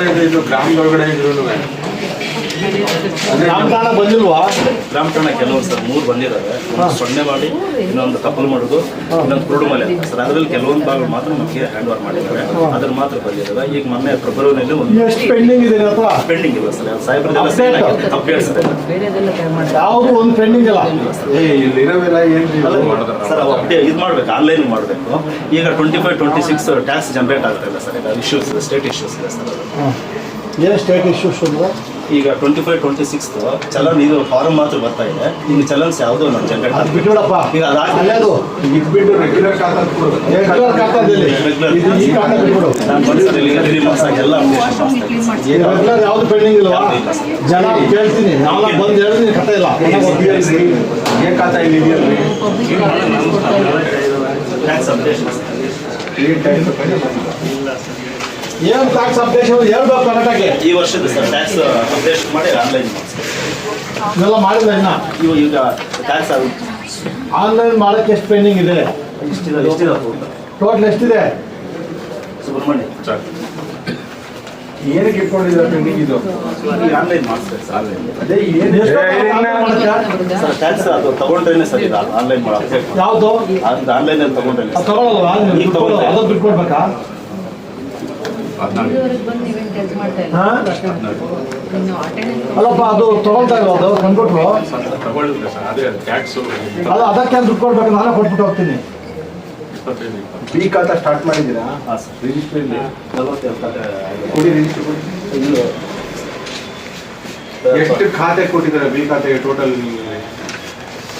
ಯಾರು ಇದು ಇದು ಗ್ರಾಮದೊಳಗಡೆ ಇದ್ರು ರಾಮದಾನ ಬಂದಿಲ್ವಾ? ರಾಮಕಾಣ ಕೆಲವರು ಸರ್ ಮೂರು ಬಂದಿದ್ದಾರೆ. ಸೊನ್ನೆ ಮಾಡಿ ಇನ್ನೊಂದು ಕಪ್ಪಲ್ ಮಾಡೋದು ಇನ್ನೊಂದು ಕುರುಡುಮಲೆ. ಅಂತ ಸರ್ ಅದರಲ್ಲಿ ಕೆಲವೊಂದು ಭಾಗ ಮಾತ್ರ ನಮಗೆ ಹ್ಯಾಂಡ್ ಓವರ್ ಮಾಡಿದ್ದಾರೆ ಅದ್ರ ಮಾತ್ರ ಬಂದಿದ್ದಾರೆ. ಈಗ ಮೊನ್ನೆ ಫೆಬ್ರವರಿಯಲ್ಲಿ ಒಂದು ಎಷ್ಟು ಪೆಂಡಿಂಗ್ ಇದೆ ಪೆಂಡಿಂಗ್ ಇಲ್ಲ ಸರ್. ಸಾಹೇಬ್ರ ಅಪ್ಡೇಟ್ಸ್ ಇದೆ ಯಾವುದು ಒಂದು ಪೆಂಡಿಂಗ್ ಇಲ್ಲ. ಇರೋವೆಲ್ಲ ಏನ್ ಸರ್ ಅಪ್ಡೇಟ್ ಇದು ಮಾಡ್ಬೇಕು ಆನ್ಲೈನ್ ಮಾಡಬೇಕು. ಈಗ twenty five twenty six tax generate ಆಗ್ತಾ ಇಲ್ಲ ಸರ್. ಈಗ ಇಶ್ಯೂಸ್ ಇದೆ ಸ್ಟೇಟ್ ಇಶ್ಯೂಸ್ ಇದೆ ಸರ್. ಏನು ಸ್ಟೇಟ್ ಇಶ್ಯೂಸ್ ಅಂದ್ರೆ? ಈಗ twenty five twenty six challan ಇದು ಫಾರಂ ಮಾತ್ರ ಬರ್ತಾ ಇದೆ. ನಿಮ್ಗೆ ಚಲನ್ಸ್ ಯಾವುದೋ ನಮ್ಮ ಜನರೇಟ್ ಅದು ಬಿಟ್ಬಿಡಪ್ಪ ಈಗ ರೆಗ್ಯುಲರ್ ಎಲ್ಲ ರೆಗ್ಯುಲರ್ ಯಾವ್ದು ಪೆಂಡಿಂಗ್ ಇಲ್ಲವಾ ಜನ ಕೇಳ್ತೀನಿ. ಬಂದು ಕಥೆ ಇಲ್ಲ. ಸರ್. ಏನ್ ಖಾತಾ ಇಲ್ಲಿ ಟ್ಯಾಕ್ಸ್ ಅಪ್ಡೇಷನ್ ಏನು ಟ್ಯಾಕ್ಸ್ ಅಪ್ಡೇಷನ್ ಹೇಳ್ಬೇಕು ಕರೆಕ್ಟಾಗಿ. ಈ ವರ್ಷದ ಸರ್ ಟ್ಯಾಕ್ಸ್ ಅಪ್ಡೇಷನ್ ಮಾಡಿ ಆನ್ಲೈನ್ ಇವೆಲ್ಲ ಮಾಡಿಲ್ಲ ಇನ್ನ? ಇವು ಈಗ ಟ್ಯಾಕ್ಸ್ ಆನ್ಲೈನ್ ಮಾಡಕ್ಕೆ ಎಷ್ಟು ಪೆಂಡಿಂಗ್ ಇದೆ? ಇಷ್ಟಿದೆ ಎಷ್ಟಿದೆ ಟೋಟಲ್ ಎಷ್ಟಿದೆ? ಸುಬ್ರಹ್ಮಣ್ಯ ಏನಕ್ಕೆ ಇಟ್ಕೊಂಡಿದ್ರೆ ಪೆಂಡಿಂಗ್ ಇದು? ಈಗ ಆನ್ಲೈನ್ ಮಾಡಿಸ್ಬೇಕು ಸರ್ ಆನ್ಲೈನ್ ಅದೇ ಏನು ಸರ್ ಟ್ಯಾಕ್ಸ್ ಅದು ತಗೊಂಡ್ರೇನೆ ಸರ್ ಇದು ಆನ್ಲೈನ್ ಮಾಡೋದು ಯಾವುದು? ಆನ್ಲೈನ್ ಆನ್ಲೈನಲ್ಲಿ ತಗೊಳ್ಳೋದು ಅದು ತಗೊಳ್ಳಲ್ವಾ ನೀವು ಈಗ ತಗೊಳ್ಳಿ. ಬಿಟ್ಕೊಡ್ಬೇಕಾ? ಅಲ್ಲಪ್ಪ ಅದು ತಗೊಳ್ತಾ ಇಲ್ವಾ ಅದು? ತಂದ್ಬಿಟ್ರು ಅದೇ ಟ್ಯಾಕ್ಸು ಅದು ಅದಕ್ಕೆ ದುಡ್ಡು ಕೊಡ್ಬೇಕು ನಾನೇ ಕೊಟ್ಬಿಟ್ಟು ಹೋಗ್ತೀನಿ. ಬಿ ಖಾತಾ ಸ್ಟಾರ್ಟ್ ಮಾಡಿದ್ದೀರಾ ಎಷ್ಟು ಖಾತೆ ಕೊಟ್ಟಿದ್ದಾರೆ? ಬಿ ಖಾತೆಗೆ ಟೋಟಲ್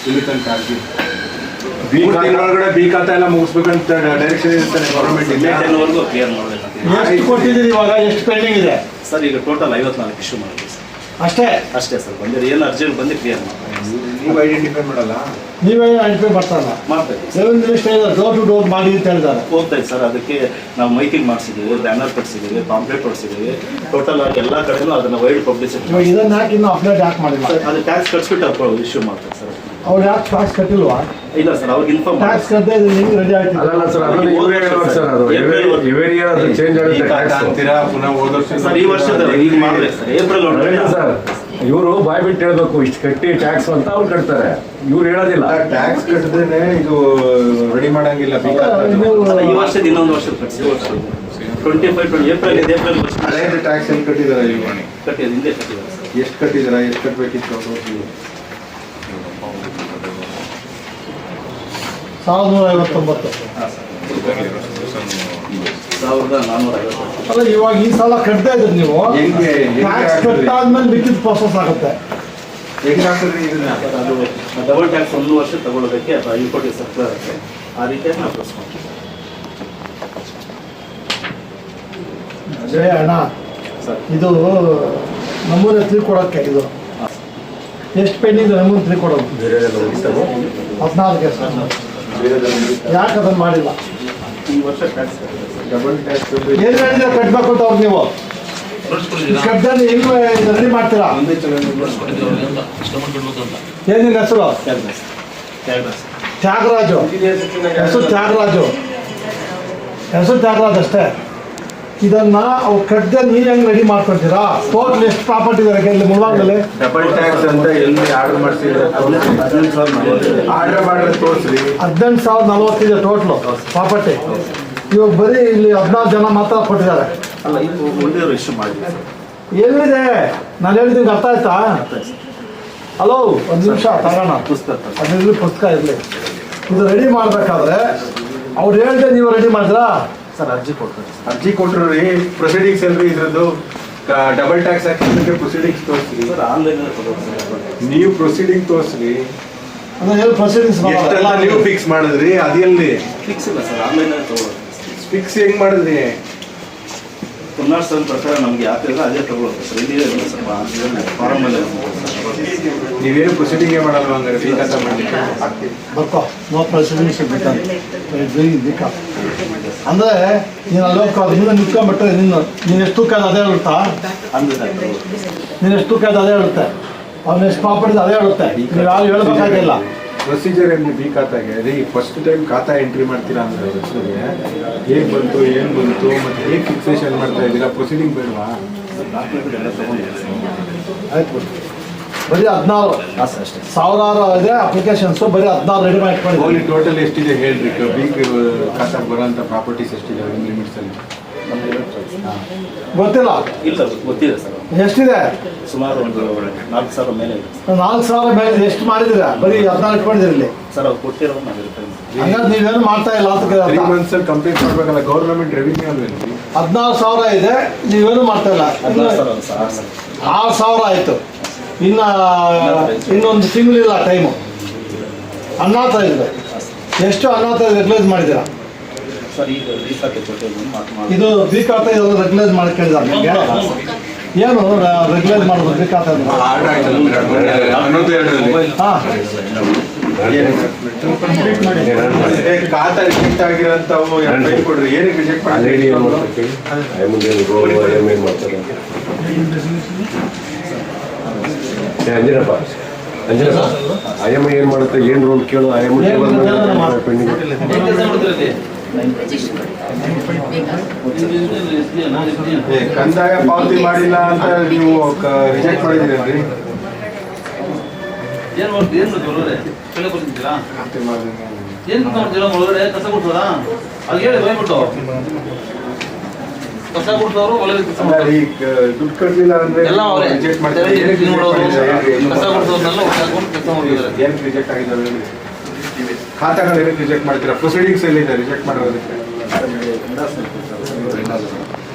ಇಲ್ಲಿ ತನಕ ಬಿ ತಿಂಗಳೊಳಗಡೆ ಬಿ ಖಾತೆ ಎಲ್ಲ ಮುಗಿಸ್ಬೇಕಂತ ಡೈರೆಕ್ಷನ್ ಇರ್ತಾನೆ ಗೌರ್ಮೆಂಟ್ ಇಂದ. ಟೆನ್ವರೆಗೂ ಕ್ಲಿಯರ್ ಮಾಡಬೇಕಂತ ಎಷ್ಟು ಕೊಟ್ಟಿದ್ದೀರಿ ಇವಾಗ? ಎಷ್ಟು ಪೆಂಡಿಂಗ್ ಇದೆ? ಸರ್ ಈಗ ಟೋಟಲ್ ಐವತ್ನಾಲ್ಕು ಇಶ್ಯೂ ಮಾಡಿದ್ವಿ ಸರ್. ಅಷ್ಟೇ? ಅಷ್ಟೇ ಸರ್ ಬಂದಿರಿ ಏನು ಅರ್ಜೆಂಟ್ ಬಂದು ಕ್ಲಿಯರ್ ಮಾಡ್ತೀವಿ ನೀವು ಐಡೆಂಟಿಫೈ ಮಾಡಲ್ಲ? ನೀವೇ ಐಡೆಂಟಿಫೈ ಮಾಡ್ತಾರಲ್ಲ ಮಾಡ್ತೀವಿ seven minister door to door ಮಾಡಿ ಅಂತ ಹೇಳಿದ್ದಾರೆ. ಹೋಗ್ತಾ ಇದೆ ಸರ್ ಅದಕ್ಕೆ ನಾವು ಮೈಕಿಂಗ್ ಮಾಡಿಸಿದ್ದೀವಿ ಬ್ಯಾನರ್ ಕಟ್ಸಿದ್ದೀವಿ ಪಾಂಪ್ಲೆಟ್ ಹೊಡ್ಸಿದ್ದೀವಿ ಟೋಟಲ್ ಆಗಿ ಎಲ್ಲ ಕಡೆನೂ ಅದನ್ನು ವೈಡ್ ಪಬ್ಲಿಸಿಟಿ ಇದನ್ನ ಯಾಕೆ ಇನ್ನೂ ಅಪ್ಡೇಟ್ ಯಾಕೆ ಮಾಡಿಲ್ಲ. ಅದು ಟ್ಯಾಕ್ಸ್ ಕಟ್ಸ್ಬಿಟ್ಟು ಇಶ್ಯೂ ಮಾಡ್ತಾರೆ ಸರ್. ಅವ್ರು ಯಾಕೆ ಟ್ಯಾಕ್ಸ್ ಕಟ್ಟಿಲ್ವಾ? ಇಲ್ಲ ಸರ್ ಅವ್ರಿಗೆ ಇನ್ಫಾರ್ಮ್ ಟ್ಯಾಕ್ಸ್ ಕಟ್ಟದೆ ನಿಮ್ಗೆ ರಜೆ ರೆಡಿ ಆಯ್ತು ಅಲ್ಲ ಸರ್ ಸರ್ ಅದು ಇವರೇ ಇಯರ್ ಅದು ಚೇಂಜ್ ಈ ಆಗುತ್ತೆ ಟ್ಯಾಕ್ಸ್ ಅಂತೀರಾ ಪುನಃ ಹೋದ ವರ್ಷ ಸರ್ ಈ ವರ್ಷದ ಈಗ ಮಾಡ್ಬೇಕು ಸರ್ ಏಪ್ರಿಲ್ ಸರ್ ಇವರು ಬಾಯ್ ಬಿಟ್ಟು ಹೇಳ್ಬೇಕು ಇಷ್ಟು ಕಟ್ಟಿ ಟ್ಯಾಕ್ಸ್ ಅಂತ ಅವ್ರು ಕಟ್ತಾರೆ. ಇವ್ರು ಹೇಳೋದಿಲ್ಲ. ಟ್ಯಾಕ್ಸ್ ಕಟ್ಟದೇನೆ ಇದು ರೆಡಿ ಮಾಡಂಗಿಲ್ಲ ಈ ವರ್ಷದ ಇನ್ನೊಂದು ವರ್ಷದ ವರ್ಷ. ಟ್ವೆಂಟಿ ಫೈವ್ ಟ್ವೆಂಟಿ ಏಪ್ರಿಲ್ ಇದೆ ಏಪ್ರಿಲ್ ವರ್ಷ. ಟ್ಯಾಕ್ಸ್ ಎಲ್ಲಿ ಕಟ್ಟಿದ್ದಾರೆ ಇವಾಗ ಕಟ್ಟಿದ್ದು ಹಿಂದೆ ಕಟ್ಟಿದ್ದಾರೆ ಸರ್ ಎಷ್ಟು ಕಟ್ಟಿದಾರ ಎಷ್ಟು ಕಟ್ಟಬೇಕಿತ್ತು ಅದು ಸಾವಿರದ ನೂರ ಐವತ್ತೊಂಬತ್ತು. ಹಾಂ ಸರ್. ಸಾವಿರದ ನಾನ್ನೂರ ಐವತ್ತು ಅಲ್ಲ ಇವಾಗ ಈ ಸಲ ಕಟ್ತಾ ಇದ್ರಿ ನೀವು. ಹೆಂಗೆ ಟ್ಯಾಕ್ಸ್? ಕಟ್ಟಾದ್ಮೇಲೆ ಮಿಕ್ಕಿದ ಪ್ರೊಸೆಸ್ ಆಗುತ್ತೆ. ಹೆಂಗ್ ಹಾಕಿದ್ರಿ ಇದನ್ನ? ಅದು ಡಬಲ್ ಟ್ಯಾಕ್ಸ್ ಒಂದು ವರ್ಷ ತಗೊಳ್ಳೋದಕ್ಕೆ ಅಥವಾ ಆ ರೀತಿಯಾಗಿ ನಾವು ಪ್ರೆಸ್ ಮಾಡ್ತೀವಿ. ಅದೇ ಅಣ್ಣ ಸರ್. ಇದು ನಮೂನೆ ತಿಳ್ಕೊಡೋಕ್ಕೆ ಇದು. ಹಾಂ ಎಷ್ಟು ಪೆಂಡಿಂಗ್ ನಮೂನೆ ತಿಳ್ಕೊಡೋದು ಹದಿನಾಲ್ಕು ಸರ್. ಯಾಕೆ ಅದನ್ನು ಮಾಡಿಲ್ಲ? ಈ ವರ್ಷ ಟ್ಯಾಕ್ಸ್ ಡಬಲ್ ಟ್ಯಾಕ್ಸ್ ಏನು ಹೇಳಿದ್ರೆ ಕಟ್ಬೇಕು ಅಂತ ಅವ್ರು ನೀವು? ಕಟ್ಟದಲ್ಲಿ ಹೆಂಗ್ ರೆಡಿ ಮಾಡ್ತೀರಾ? ಒಂದೇ ಚೆನ್ನಾಗಿ ಏನಿನ ಹೆಸರು? ತ್ಯಾಗರಾಜು. ಹೆಸರು ತ್ಯಾಗರಾಜು. ಹೆಸರು ತ್ಯಾಗರಾಜ್ ಅಷ್ಟೇ. ಇದನ್ನ ಅವ್ರು ಕಟ್ಟದ ನೀರು ಹೆಂಗ್ ರೆಡಿ ಮಾಡ್ಕೊಳ್ತೀರಾ? ಟೋಟಲ್ ಎಷ್ಟು ಪ್ರಾಪರ್ಟಿ ಇದೆ ಇಲ್ಲಿ ಡಬಲ್ ಟ್ಯಾಕ್ಸ್ ಅಂತ ಎಲ್ಲಿ ಆರ್ಡರ್ ನಲವತ್ತು ಆರ್ಡರ್ ಮಾಡಿದ್ರೆ ತೋರಿಸ್ರಿ. ಹದಿನೆಂಟು ಸಾವಿರದ ನಲ್ವತ್ತಿದೆ ಟೋಟ್ಲು ಪ್ರಾಪರ್ಟಿ ಇವಾಗ ಬರೀ ಇಲ್ಲಿ ಹದಿನಾರು ಜನ ಮಾತ್ರ ಕೊಟ್ಟಿದ್ದಾರೆ. ಅಲ್ಲ ಇದು ಇಶ್ಯೂ ಎಲ್ಲಿದೆ? ನಾನು ಹೇಳಿದ್ದೀನಿ ಅರ್ಥ ಆಯ್ತಾ? ಹಲೋ ಒಂದು ನಿಮಿಷ ತಗೋಣ ಪುಸ್ತಕ ಅದಿರಲಿ ಪುಸ್ತಕ ಇರಲಿ. ಇದು ರೆಡಿ ಮಾಡಬೇಕಾದ್ರೆ ಅವ್ರು ಹೇಳ್ದೆ ನೀವು ರೆಡಿ ಮಾಡಿದ್ರಾ ಸರ್ ಅರ್ಜಿ ಕೊಡ್ತಾರೆ ಅರ್ಜಿ ಕೊಟ್ಟರು ರೀ ಪ್ರೊಸೀಡಿಂಗ್ಸ್ ಎಲ್ರಿ ಇದ್ರದ್ದು ಡಬಲ್ ಟ್ಯಾಕ್ಸ್ ಹಾಕಿದ್ರೆ ಪ್ರೊಸೀಡಿಂಗ್ಸ್ ತೋರಿಸ್ರಿ ಸರ್ ಆನ್ಲೈನಲ್ಲಿ ತಗೋದು ನೀವು ಪ್ರೊಸೀಡಿಂಗ್ ತೋರಿಸ್ರಿ. ಎಷ್ಟೆಲ್ಲ ನೀವು ಫಿಕ್ಸ್ ಮಾಡಿದ್ರಿ ಅದೆಲ್ಲಿ? ಫಿಕ್ಸ್ ಇಲ್ಲ ಸರ್ ಆನ್ಲೈನಲ್ಲಿ ತಗೊಳ್ಳೋದು. ಫಿಕ್ಸ್ ಹೆಂಗ್ ಮಾಡಿದ್ರಿ? ಪುನರ್ಸನ್ ಪ್ರಕಾರ ನಮ್ಗೆ ಯಾಕಿಲ್ಲ ಅದೇ ತಗೊಳ್ಳೋದು ಸರ್. ಇಲ್ಲಿ ಸ್ವಲ್ಪ ಫಾರಮಲ್ಲಿ ನೀವೇನು ಪ್ರೊಸೀಡಿಂಗೇ ಮಾಡಲ್ವಾ ಹಂಗಾರೆ? ಬಿ ಕಸ ಮಾಡಿ. ಬರ್ಕೋ ನೋ ಪ್ರೊಸೀಡಿಂಗ್ ಬೇಕಾ ಅಂದ್ರೆ ನೀನು ಅಲ್ಲೋಕ ಹಿಂದೆ ನಿಂತ್ಕೊಂಡ್ಬಿಟ್ರೆ ನಿನ್ನ ನೀನು ಎಷ್ಟು ತೂಕ ಅದೇ ಹೇಳುತ್ತಾ? ಅಂದ್ರೆ ನೀನು ಎಷ್ಟು ತೂಕ ಅದೇ ಹೇಳುತ್ತೆ. ಅವ್ನ ಎಷ್ಟು ಪ್ರಾಪರ್ಟಿ ಅದೇ ಹೇಳುತ್ತೆ. ನೀವು ಯಾರು ಹೇಳ್ಬೇಕಾಗಿಲ್ಲ. ಪ್ರೊಸೀಜರ್ ಏನು ಬಿ ಖಾತಾಗೆ ರೀ ಫಸ್ಟ್ ಟೈಮ್ ಖಾತಾ ಎಂಟ್ರಿ ಮಾಡ್ತೀರಾ ಅಂದ್ರೆ ಹೆಸರಿಗೆ ಹೇಗೆ ಬಂತು ಏನು ಬಂತು ಮತ್ತೆ ಹೇಗೆ ಫಿಕ್ಸೇಷನ್ ಮಾಡ್ತಾ ಇದ್ದೀರಾ ಪ್ರೊಸೀಡಿಂಗ್ ಬೇಡವಾ? ಆಯ್ತು ಬರೀ ಹದಿನಾರು. ಸಾವಿರಾರು ಇದೆ ಅಪ್ಲಿಕೇಶನ್ಸ್ ಬರೀ ಹದಿನಾರು ರೆಡಿ ಮಾಡಿ ಟೋಟಲ್ ಎಷ್ಟಿದೆ ಹೇಳ್ರಿ? ಬಿ ಖಾತಾಗೆ ಬರೋಂಥ ಪ್ರಾಪರ್ಟೀಸ್ ಎಷ್ಟಿದೆ? ಲಿಮಿಟ್ಸಲ್ಲಿ ಗೊತ್ತಿಲ್ಲ. ಇಲ್ಲ ಗೊತ್ತಿದೆ ಸರ್. ಎಷ್ಟಿದೆ? ಸುಮಾರು ಒಂದು ನಾಲ್ಕು ಸಾವಿರ ಮೇಲೆ. ನಾಲ್ಕು ಸಾವಿರ ಮೇಲೆ ಎಷ್ಟು ಮಾಡಿದಿರ ಬರೀ ಹದಿನಾರು ಇಟ್ಕೊಂಡಿದ್ದೀರಿ ಇಲ್ಲಿ. ಸರ್ ಅವ್ರು ಇರ್ತೇವೆ ಹಂಗಾದ್ರೆ ನೀವೇನು ಮಾಡ್ತಾ ಇಲ್ಲ ಅಂತ ತ್ರೀ ಮಂತ್ಸಲ್ಲಿ ಕಂಪ್ಲೀಟ್ ಮಾಡಬೇಕಲ್ಲ ಗೌರ್ಮೆಂಟ್ ರೆವಿನ್ಯೂ ಅಲ್ವೇನ್ರಿ ಹದಿನಾರು ಸಾವಿರ ಇದೆ. ನೀವೇನು ಮಾಡ್ತಾ ಇಲ್ಲ. ಅಲ್ಲ ಆರು ಸಾವಿರ ಆಯಿತು. ಇನ್ನು ಇನ್ನೊಂದು ತಿಂಗಳಿಲ್ಲ ಟೈಮು ಅನಾಥ ಇದೆ ಎಷ್ಟು ಅನಾಥ ರೆಗ್ಯುಲೈಸ್ ಮಾಡಿದ್ದೀರಾ? ಮಾಡಿ ಇದು ಬಿ ಖಾತೆ ಎಲ್ಲ ರೆಗ್ಯುಲೈಸ್ ಮಾಡ್ಕೊಂಡಿದ್ದಾರೆ ನಿಮಗೆ? ಏನು ರೆಗ್ಯುಲೈಸ್ ಮಾಡೋದು ಬಿ ಖಾತೆ ಹಾಂ. ಖಾತಾ ಅಂಜನಪ್ಪ. ಅಂಜನಪ್ಪ ಅಯ್ಯಮ್ಮ ಏನು ಮಾಡುತ್ತೆ? ಏನು ರೋಲ್ ಕೇಳು? ಆಯಮ್ಮ ಪೆಂಡಿಂಗ್. ಕಂದಾಯ ಪಾವತಿ ಮಾಡಿಲ್ಲ ಅಂತ ನೀವು ರಿಜೆಕ್ಟ್ ಮಾಡಿದ್ದೀರಲ್ರಿ ಏನ್ ಮಾಡ್ತೀವಿ ಏನು ಕೆಳಗೆ ಬರ್ತಿದ್ದೀರಾ? ಏನ್ ಮಾಡ್ತೀರಾ ಒಳಗಡೆ ಕಸ ಕೊಡ್ತಾರ? ಅಲ್ಲಿ ಹೇಳಿ ಹೋಗ್ಬಿಟ್ಟು. ಕಸ ಕೆಲಸ ಮಾಡ್ತಾರೆ ದುಡ್ಡು ಕಟ್ಟಲಿಲ್ಲ ಅಂದ್ರೆ ಎಲ್ಲ ಅವರೇ. ರಿಜೆಕ್ಟ್ ಮಾಡ್ತಾರೆ. ಏನಕ್ಕೆ reject ನೋಡೋರು ಮಾಡಿದ್ದಾರೆ? ಹೇಳ್ರಿ. ಕಸ ಕೊಡ್ತವ್ರನ್ನೆಲ್ಲ ಹಾಕೊಂಡು ಕೆಲಸ ಮಾಡಿದ್ದಾರೆ ಏನಕ್ಕೆ ರಿಜೆಕ್ಟ್ ಖಾತಾಗಳು ಏನಕ್ಕೆ ರಿಜೆಕ್ಟ್ ಮಾಡ್ತೀರಾ? ಪ್ರೊಸೀಡಿಂಗ್ಸ್ ಎಲ್ಲಿದೆ ರಿಜೆಕ್ಟ್ ಮಾಡೋದಕ್ಕೆ.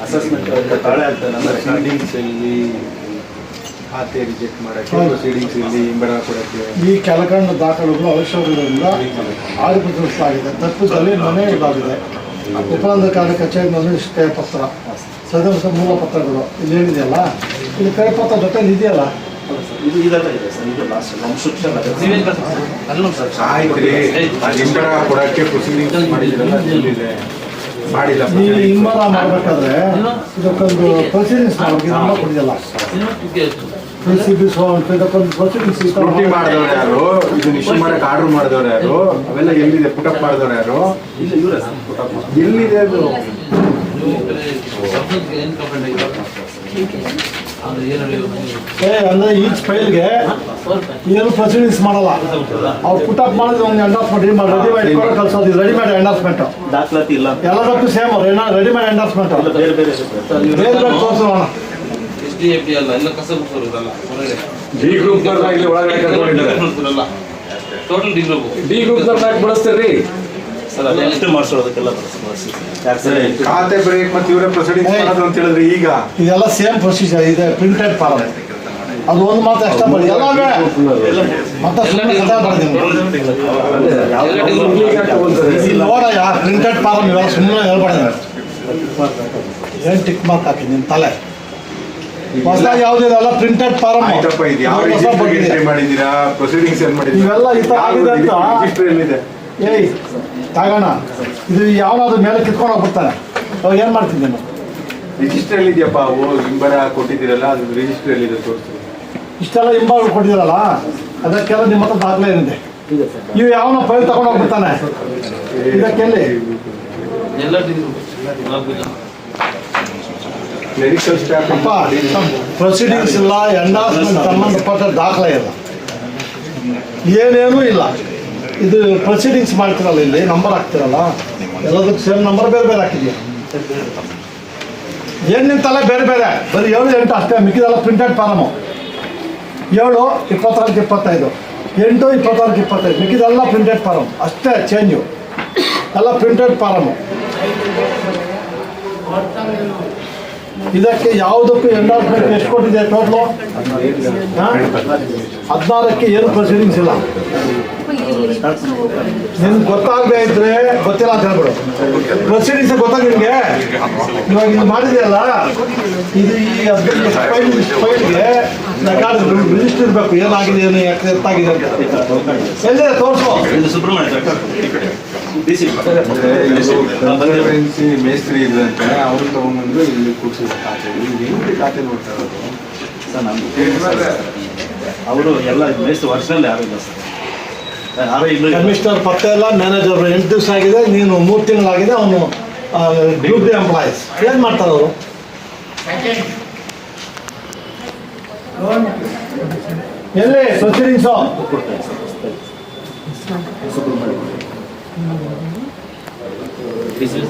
ಅಸೆಸ್ಮೆಂಟ್ ತಾಳೆ ಆಗ್ತದೆ ನಮ್ಮ ಪ್ರೊಸೀಡಿಂಗ್ಸ್ ಎಲ್ಲಿ ಖಾತೆ ರಿಜೆಕ್ಟ್ ಮಾಡಕ್ಕೆ. ಪ್ರೊಸೀಡಿಂಗ್ಸ್ ಇಲ್ಲಿ ಕೊಡಕ್ಕೆ. ಈ ಕೆಳಕಂಡ ದಾಖಲೆಗಳು ಅವಶ್ಯಕತೆಯಿಂದ ಆಗಿದೆ. ತಪ್ಪಿದಲ್ಲಿ ಮನೆ ಇದಾಗಿದೆ. ಉಪನಂದಕಾರಿ ಕಚೇರಿ ನೋಂದಣಿ ಕೈ ಪತ್ರ ಸದಸ್ಯ ಮೂಲ ಪತ್ರಗಳು ಇಲ್ಲಿ ಏನಿದೆಯಲ್ಲ? ಇಲ್ಲಿ ಕೈ ಪತ್ರ ಜೊತೆಲಿ ಇದೆಯಲ್ಲ? ಇದು ಇದೆಲ್ಲ ಇದೆ ಸರ್ ಇದು ಲಾಸ್ಟ್ ನಮ್ಮ ಶಿಕ್ಷಣ ಸರ್. ಆಯ್ತು ರೀ ಇಂಬರ ಕೊಡಕ್ಕೆ ಪ್ರೊಸೀಡಿಂಗ್ಸ್ ಮಾಡಿದಿರಲ್ಲ ಎಲ್ಲಿದೆ ಮಾಡಿಲ್ಲ ಈ ಹಿಂಬರ ಮಾಡಬೇಕಾದ್ರೆ ಇದಕ್ಕೊಂದು ಪ್ರೊಸೀಡಿಂಗ್ಸ್ ಕೊಡಿದಲ್ಲ ಇನ್ನು ಇದಕ್ಕೆ ಎಷ್ಟು ಪಿ ಸಿ ಬಿ ಸೊ ಅಂತ ಇದಕ್ಕೊಂದು ಪ್ರೊಸೀಡಿಂಗ್ಸ್ ಸ್ಕ್ರೂಟಿ ಮಾಡಿದವ್ರು ಯಾರು? ಇದನ್ನ ಇಶ್ಯೂ ಮಾಡಕ್ ಆರ್ಡರ್ ಮಾಡಿದವ್ರು ಯಾರು? ಅವೆಲ್ಲ ಎಲ್ಲಿದೆ? ಪುಟಪ್ ಮಾಡಿದವ್ರು ಯಾರು? ಎಲ್ಲಿದೆ ಅದು? ಅಂದ್ರೆ ಈಚ್ ಫೈಲ್ಗೆ ಏನು ಪ್ರೊಸೀಡಿಂಗ್ಸ್ ಮಾಡಲ್ಲ. ಅವ್ರು ಪುಟಪ್ ಮಾಡಿದ್ರೆ ಒಂದು ಎಂಡಾಸ್ಮೆಂಟ್ ರೆಡಿ ಮಾಡಿ ರೆಡಿ ಮಾಡಿ ಕಳ್ಸೋದು ಇದು ರೆಡಿ ಮಾಡಿ ಎಂಡಾಸ್ಮೆಂಟು ದಾಖಲಾತಿ ಇಲ್ಲ. ಅಂತ ಎಲ್ಲದಕ್ಕೂ ಸೇಮ್ ಅವ್ರು ರೆಡಿ ಮಾಡಿ ಎಂಡಾಸ್ಮೆಂಟ್ ಬೇರೆ ಬೇರೆ. ಬೇರೆ ಬೇರೆ ತೋರಿಸೋಣ ಅಲ್ಲ ಎಲ್ಲ ಕಸ ಹೊರಗಡೆ. ಡಿ ಗ್ರೂಪ್ನವ್ರನ್ನ ಇಲ್ಲಿ ಒಳಗಡೆ ಕರ್ಕೊಂಡಿದ್ದಾರೆ. ಟೋಟಲ್ ಡಿ ಗ್ರೂಪ್ ಡಿ ಗ್ರೂಪ್ನವ್ರನ್ನ ಯಾಕೆ ಬಳಸ್ತೀರಿ? ಸರ್ ಅದೇ. ಎಷ್ಟು ಮಾಡಿಸೋದಕ್ಕೆಲ್ಲ ಟ್ಯಾಕ್ಸ್ ಖಾತೆ ಬ್ರೇಕ್ ಮತ್ತೆ ಇವರೇ ಪ್ರೊಸೀಡಿಂಗ್ಸ್ ಮಾಡೋದು ಅಂತ ಹೇಳಿದ್ರೆ ಈಗ? ಇದೆಲ್ಲ ಸೇಮ್ ಪ್ರೊಸೀಜರ್ ಇದೆ ಪ್ರಿಂಟೆಡ್ ಫಾರ್ಮ್ ಅದು ಒಂದು ಮಾತ್ರ ಅಷ್ಟೇ ಮಾಡಿ. ಮತ್ತೆ ನೋಡಯ್ಯ ಪ್ರಿಂಟೆಡ್ ಫಾರಮ್ ಸುಮ್ಮನೆ ಹೇಳ್ಬಾರ್ದು ಏನು ಟಿಕ್ ಮಾರ್ಕ್ ಹಾಕಿ ನಿಮ್ಮ ತಲೆ? ಹೊಸದಾಗಿ ಯಾವ್ದು ಇದೆಲ್ಲ ಪ್ರಿಂಟೆಡ್ ಫಾರಮ್ ಆಯ್ತಪ್ಪ ಇದು ಯಾವ ರಿಜಿಸ್ಟರ್ ಎಂಟ್ರಿ ಮಾಡಿದ್ದೀರಾ ಪ್ರೊಸೀಡಿಂಗ್ಸ್ ಏನ್ ಮಾಡಿದ್ದೀರಾ? ಇವೆಲ್ಲ ಈ ತರ ಆಗಿದೆ ಅಂತ ರಿಜಿಸ್ಟರ್ ಎಲ್ಲಿದೆ ಏಯ್ ತಗೋಣ ಇದು ಯಾವನಾದ್ರು ಮೇಲೆ ಕಿತ್ಕೊಂಡು ಹೋಗ್ಬಿಡ್ತಾನೆ. ಅವಾಗ ಏನು ಮಾಡ್ತಿದ್ದೆ ನೀನು? ರಿಜಿಸ್ಟರ್ ಎಲ್ಲಿದೆಯಪ್ಪ ಓ ಹಿಂಬರ ಕೊಟ್ಟಿದ್ದೀರಲ್ಲ ಅದು ರಿಜಿಸ್ಟರ್ ಇದೆ ತೋರಿಸಿ ಇಷ್ಟೆಲ್ಲ ಹಿಂಬಾಲ್ ಕೊಟ್ಟಿದ್ದೀರಲ್ಲ ಅದಕ್ಕೆಲ್ಲ ನಿಮ್ಮ ಹತ್ರ ದಾಖಲೆ ಏನಿದೆ? ಇವು ಯಾವನ ಫೈಲ್ ತಗೊಂಡು ಹೋಗ್ಬಿಡ್ತಾನೆ. ಇದಕ್ಕೆಲ್ಲಿ? ಎಲ್ಲ ಕ್ಲರಿಕಲ್ ಸ್ಟಾಫ್ ಪ್ರೊಸೀಡಿಂಗ್ಸ್ ಇಲ್ಲ ಎಂಡಾಸ್ಮೆಂಟ್ ಸಂಬಂಧಪಟ್ಟ ದಾಖಲೆ ಇಲ್ಲ. ಏನೇನೂ ಇಲ್ಲ. ಇದು ಪ್ರೊಸೀಡಿಂಗ್ಸ್ ಮಾಡ್ತಿರಲ್ಲ ಇಲ್ಲಿ ನಂಬರ್ ಹಾಕ್ತಿರಲ್ಲ. ಎಲ್ಲದಕ್ಕೆ ಸೇಮ್ ನಂಬರ್ ಬೇರೆ ಬೇರೆ ಹಾಕಿದ್ಯಾ? ಏನು ನಿಂತಲ್ಲ ಬೇರೆ ಬೇರೆ. ಬರೀ ಏಳು, ಎಂಟು ಅಷ್ಟೇ, ಮಿಕ್ಕಿದೆಲ್ಲ ಪ್ರಿಂಟೆಡ್ ಫಾರಮು ಏಳು ಇಪ್ಪತ್ತಾರಕ್ಕೆ ಇಪ್ಪತ್ತೈದು. ಎಂಟು ಇಪ್ಪತ್ತಾರಕ್ಕೆ ಇಪ್ಪತ್ತೈದು. ಮಿಕ್ಕಿದೆಲ್ಲ ಪ್ರಿಂಟೆಡ್ ಫಾರಮ್ ಅಷ್ಟೇ ಚೇಂಜು ಎಲ್ಲ ಪ್ರಿಂಟೆಡ್ ಫಾರಮು ಇದಕ್ಕೆ ಯಾವುದಕ್ಕೂ ಎಂಡಾಸ್ಮೆಂಟ್ ಎಷ್ಟು ಕೊಟ್ಟಿದೆ ಟೋಟ್ಲು ಹದಿನಾರಕ್ಕೆ ಏನು ಪ್ರೊಸೀಡಿಂಗ್ಸ್ ಇಲ್ಲ. ನಿಮ್ಗೆ ಗೊತ್ತಾಗದೆ ಇದ್ರೆ ಗೊತ್ತಿಲ್ಲ ಅಂತ ಹೇಳ್ಬಿಡು. ಪ್ರೊಸೀಡಿಂಗ್ಸ್ ಗೊತ್ತಾ ನಿಮ್ಗೆ? ಇವಾಗ ಇದು ಮಾಡಿದೆಯಲ್ಲ, ಇದು ಈ ಫೈಲ್ಗೆ ರಿಜಿಸ್ಟರ್ ಇರಬೇಕು. ಏನಾಗಿದೆ, ಏನು ಯಾಕೆ ಎತ್ತಾಗಿದೆ ಅಂತ. ಎಲ್ಲಿದೆ, ತೋರಿಸು. ಸುಬ್ರಹ್ಮಣ್ಯ ಡಿ ಸಿ ಮೇಸ್ತ್ರಿ ಇದ್ದಂತೆ ಅವ್ರು ತಗೊಂಡ್ಬಂದು ಇಲ್ಲಿ ಕೂಡಿಸಿದ ಖಾತೆ ಇಲ್ಲಿ ಹೆಂಗೆ ಖಾತೆ ನೋಡ್ತಾ ಇರೋದು ಸರ್ ನಮ್ಮ ಅವರು ಎಲ್ಲ ಮೇಸ್ತ್ರಿ ವರ್ಷದಲ್ಲಿ ಯಾರು ಇಲ್ಲ ಸರ್ ಯಾರೋ ಇಲ್ಲ ಕಮಿಷನರ್ ಪತ್ತೆ ಎಲ್ಲ ಮ್ಯಾನೇಜರ್ ಎಂಟು ದಿವಸ ಆಗಿದೆ, ನೀನು ಮೂರು ತಿಂಗಳಾಗಿದೆ, ಅವನು ಡ್ಯೂಟಿ ಎಂಪ್ಲಾಯೀಸ್ ಏನು ಮಾಡ್ತಾರ ಅವರು? ಎಲ್ಲಿ ಸ್ವಚ್ಛ ನಿಮಿಷ This is